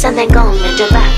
三代共圆这梦。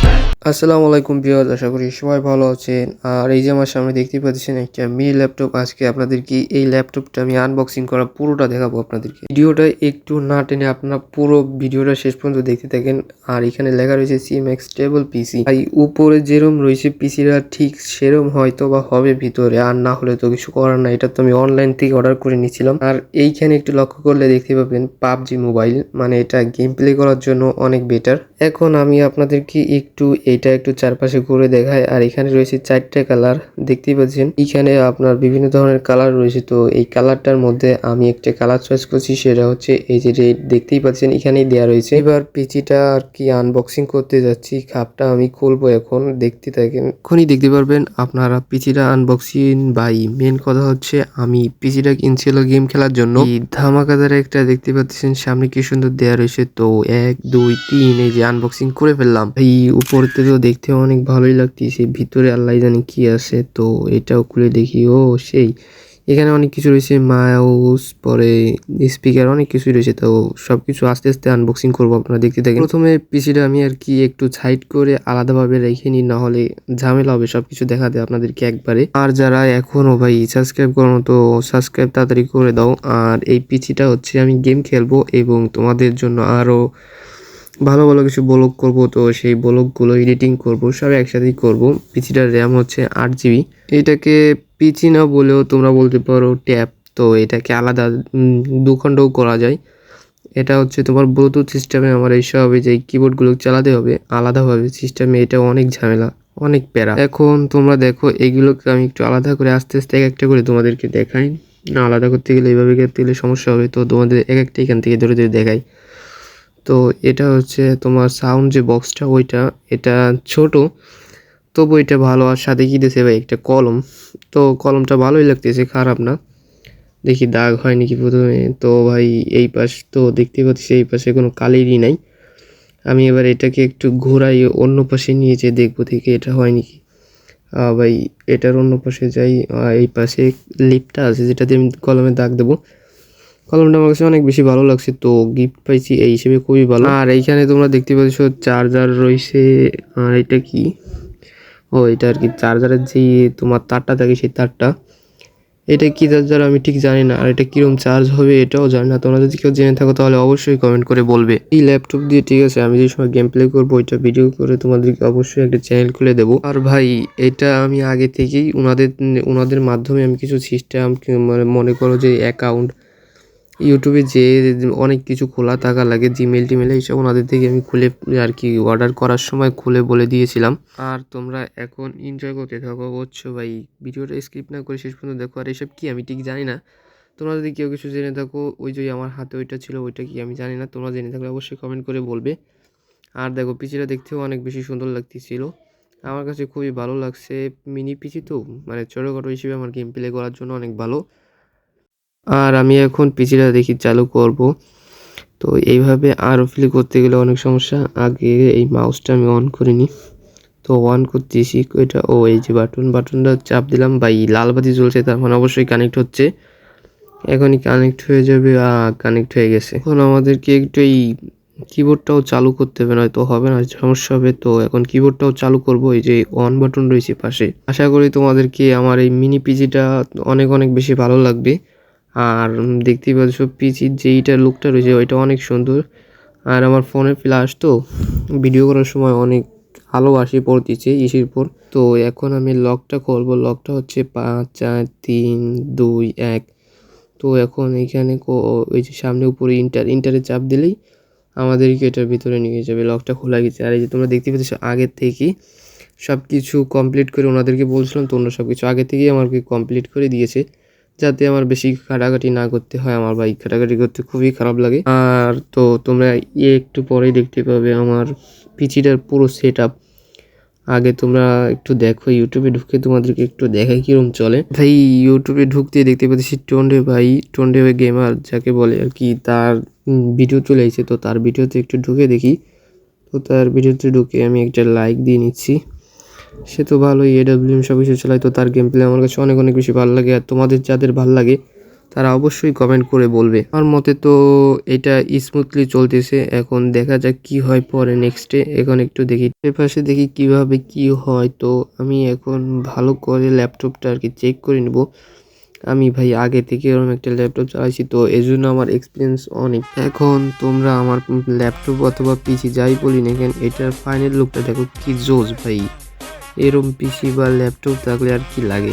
আসসালামু আলাইকুম বিয়ার আশা করি সবাই ভালো আছেন। আর এই যে আমার সামনে দেখতে পাচ্ছেন একটা মিনি ল্যাপটপ, আজকে আপনাদেরকে এই ল্যাপটপটা আমি আনবক্সিং করা পুরোটা দেখাবো আপনাদেরকে। ভিডিওটা একটু না টেনে আপনারা পুরো ভিডিওটা শেষ পর্যন্ত দেখতে থাকেন। আর এখানে লেখা রয়েছে সিএমএক্স স্টেবল পিসি আর উপরে যেরম রয়েছে পিসিটা ঠিক সেরম হয়তো বা হবে ভিতরে, আর না হলে তো কিছু করার না এটা তো আমি অনলাইন থেকে অর্ডার করে নিয়েছিলাম। আর এইখানে একটু লক্ষ্য করলে দেখতে পাবেন পাবজি মোবাইল মানে এটা গেম প্লে করার জন্য অনেক বেটার এখন আমি আপনাদেরকে একটু এটা একটু চারপাশে ঘুরে দেখায়। আর এখানে রয়েছে চারটে কালার, দেখতেই পাচ্ছেন। এখানে আপনার বিভিন্ন ধরনের কালার রয়েছে। তো এই কালারটার মধ্যে আমি একটা কালার চয়েস করছি, সেটা হচ্ছে এই যে রেড দেখতেই পাচ্ছেন এখানেই দেওয়া রয়েছে। এবার পিচিটা আর কি আনবক্সিং করতে যাচ্ছি। খাপটা আমি খুলবো এখন, দেখতে থাকেন। এখনই দেখতে পারবেন আপনারা পিচিটা আনবক্সিং বাই মেন কথা হচ্ছে, আমি পিচিটা কিনছিল গেম খেলার জন্য। ধামাকাদার একটা দেখতে পাচ্ছেন, সামনে কি সুন্দর দেওয়া রয়েছে। তো এক, দুই, তিন, এই যে আনবক্সিং করে ফেললাম। এই উপরতে তো দেখতে অনেক ভালোই লাগতেছে। ভিতরে আল্লাহ জানি কি আছে, তো এটাও খুলে দেখি। ও, সেই। এখানে অনেক কিছু রয়েছে, মাউস, পরে স্পিকার, অনেক কিছু রয়েছে। তো সব কিছু আস্তে আস্তে আনবক্সিং করব আপনারা দেখতে থাকেন। প্রথমে পিসিটা আমি আর কি একটু সাইড করে আলাদাভাবে রেখে নিই না হলে ঝামেলা হবে সব কিছু দেখাতে আপনাদেরকে একবারে। আর যারা এখনও ভাই সাবস্ক্রাইব করো তো সাবস্ক্রাইব তাড়াতাড়ি করে দাও। আর এই পিসিটা হচ্ছে আমি গেম খেলব এবং তোমাদের জন্য আরও ভালো ভালো কিছু ব্লগ করব, তো সেই ব্লগগুলো এডিটিং করব সব একসাথেই করব। পিসিটার র্যাম হচ্ছে আট জিবি এটাকে পিচি না বলেও তোমরা বলতে পারো ট্যাপ, তো এটাকে আলাদা দুখণ্ডও করা যায়। এটা হচ্ছে তোমার ব্লুটুথ সিস্টেমে আমার এইসব হবে যে কিবোর্ডগুলো চালাতে হবে, আলাদাভাবে সিস্টেমে এটা অনেক ঝামেলা, অনেক প্যারা। এখন তোমরা দেখো এগুলোকে আমি একটু আলাদা করে আস্তে আস্তে এক একটা করে তোমাদেরকে দেখাই। না, আলাদা করতে গেলে এইভাবে করতে গেলে সমস্যা হবে, তো তোমাদের এক একটা এখান থেকে ধরে ধরে দেখাই। তো এটা হচ্ছে তোমার সাউন্ড যে বক্সটা ওইটা, এটা ছোট, তবু এটা ভালো। আর সাথে কি দিয়েছে ভাই? একটা কলম। তো কলমটা ভালোই লাগতেছে, খারাপ না। দেখি দাগ হয় নাকি প্রথমে। তো ভাই, এই পাশ তো দেখতে পাচ্ছি, এই পাশে কোনো কালিরই নাই। আমি এবার এটাকে একটু ঘোরাই, অন্য পাশে নিয়ে যেয়ে দেখব থেকে এটা হয় নাকি। ভাই, এটার অন্য পাশে যাই এই পাশে লিপটা আছে, যেটাতে আমি কলমে দাগ দেবো। কলমটা আমার কাছে অনেক বেশি ভালো লাগছে তো গিফট পাইছি এই হিসেবে খুবই ভালো। আর এইখানে তোমরা দেখতে পাচ্ছ চার্জার রয়েছে আর এটা কি? ও এটা আর কি চার্জারের যে তোমার তারটা থাকে সেই তারটা। এটা কি চার্জার আমি ঠিক জানি না আর এটা কিরম চার্জ হবে এটাও জানি না। তোমরা যদি কেউ জেনে থাকো তাহলে অবশ্যই কমেন্ট করে বলবে। এই ল্যাপটপ দিয়ে ঠিক আছে আমি যে সময় গেম প্লে করব ওইটা ভিডিও করে তোমাদেরকে অবশ্যই একটা চ্যানেল খুলে দেবো। আর ভাই এটা আমি আগে থেকেই ওনাদের ওনাদের মাধ্যমে আমি কিছু সিস্টেম মানে মনে করো যে অ্যাকাউন্ট ইউটিউবে যে অনেক কিছু খোলা থাকা লাগে জিমেল টিমেল এইসব ওনাদের থেকে আমি খুলে আর কি অর্ডার করার সময় খুলে বলে দিয়েছিলাম। আর তোমরা এখন এনজয় করতে থাকো, বুঝছ ভাই? ভিডিওটা স্কিপ না করে শেষ পর্যন্ত দেখো। আর এসব কি আমি ঠিক জানি না। তোমরা যদি কেউ কিছু জেনে থাকো, ওই যে আমার হাতে ওইটা ছিল, ওইটা কি আমি জানি না। তোমরা জেনে থাকলে অবশ্যই কমেন্ট করে বলবে। আর দেখো, পিচিটা দেখতেও অনেক বেশি সুন্দর লাগতেছিল। আমার কাছে খুবই ভালো লাগছে। মিনি পিচি তো মানে ছোটোখাটো হিসেবে আমার গেম প্লে করার জন্য অনেক ভালো। আর আমি এখন পিচিটা দেখি চালু করব। তো এইভাবে আরও ফিল করতে গেলে অনেক সমস্যা। আগে এই মাউসটা আমি অন করিনি। তো অন করতেছি। এটা, ও এই যে বাটন বাটনটা চাপ দিলাম। বা এই লাল বাতি জ্বলছে, তার মানে অবশ্যই কানেক্ট হচ্ছে। এখনই কানেক্ট হয়ে যাবে কানেক্ট হয়ে গেছে। এখন আমাদেরকে একটু এই কিবোর্ডটাও চালু করতে হবে, নয়তো হবে না, সমস্যা হবে। তো এখন কিবোর্ডটাও চালু করব। এই যে অন বাটন রয়েছে পাশে। আশা করি তোমাদেরকে আমার এই মিনি পিজিটা অনেক অনেক বেশি ভালো লাগবে। আর দেখতেই পাচ্ছ পিচির যেইটা লুকটা রয়েছে ওইটা অনেক সুন্দর। আর আমার ফোনের ফ্ল্যাশ তো ভিডিও করার সময় অনেক আলো আসে পড়তেছে ইসির পর তো এখন আমি লকটা করব লকটা হচ্ছে পাঁচ, চার, তিন, দুই, এক। তো এখন এইখানে কো- ওই যে সামনে উপরে ইন্টার ইন্টারে চাপ দিলেই আমাদেরকে এটার ভিতরে নিয়ে যাবে লকটা খোলা গেছে। আর এই যে তোমরা দেখতে পাচ্ছ আগের থেকে সব কিছু কমপ্লিট করে ওনাদেরকে বলছিলাম, তো ওনারা সব কিছু আগে থেকেই আমাকে কমপ্লিট করে দিয়েছে। যাতে আমার বেশি ঘাটাঘাটি না করতে হয়, আমার বাইক ঘাটাঘাটি করতে খুবই খারাপ লাগে। আর তো তোমরা এ একটু পরেই দেখতে পাবে আমার পিচিটার পুরো সেট আপ আগে তোমরা একটু দেখো ইউটিউবে ঢুকে তোমাদেরকে একটু দেখাই কীরকম চলে। ভাই ইউটিউবে ঢুকতে দেখতে পাচ্ছি টন্ডে ভাই টন্ডে ভাই গেমার যাকে বলে আর কি, তার ভিডিও চলে এসেছে। তো তার ভিডিওতে একটু ঢুকে দেখি। তো তার ভিডিওতে ঢুকে আমি একটা লাইক দিয়ে নিচ্ছি। সে তো ভালোই এডাব্লিউএম সব কিছু চালায়, তো তার গেম প্লে আমার কাছে অনেক অনেক বেশি ভালো লাগে। আর তোমাদের যাদের ভালো লাগে, তারা অবশ্যই কমেন্ট করে বলবে। আমার মতে তো এটা স্মুথলি চলতেছে। এখন দেখা যাক কি হয় পরে নেক্সটে এখন একটু দেখি পাশে দেখি কীভাবে কি হয়। তো আমি এখন ভালো করে ল্যাপটপটা আর কি চেক করে নেব। আমি ভাই আগে থেকে এরকম একটা ল্যাপটপ চালাইছি, তো এই জন্য আমার এক্সপিরিয়েন্স অনেক। এখন তোমরা আমার ল্যাপটপ অথবা পিসি যাই বলি না কেন, এটার ফাইনাল লুকটা দেখো কি জোস ভাই। এরম পিসি বা ল্যাপটপ থাকলে আর কি লাগে?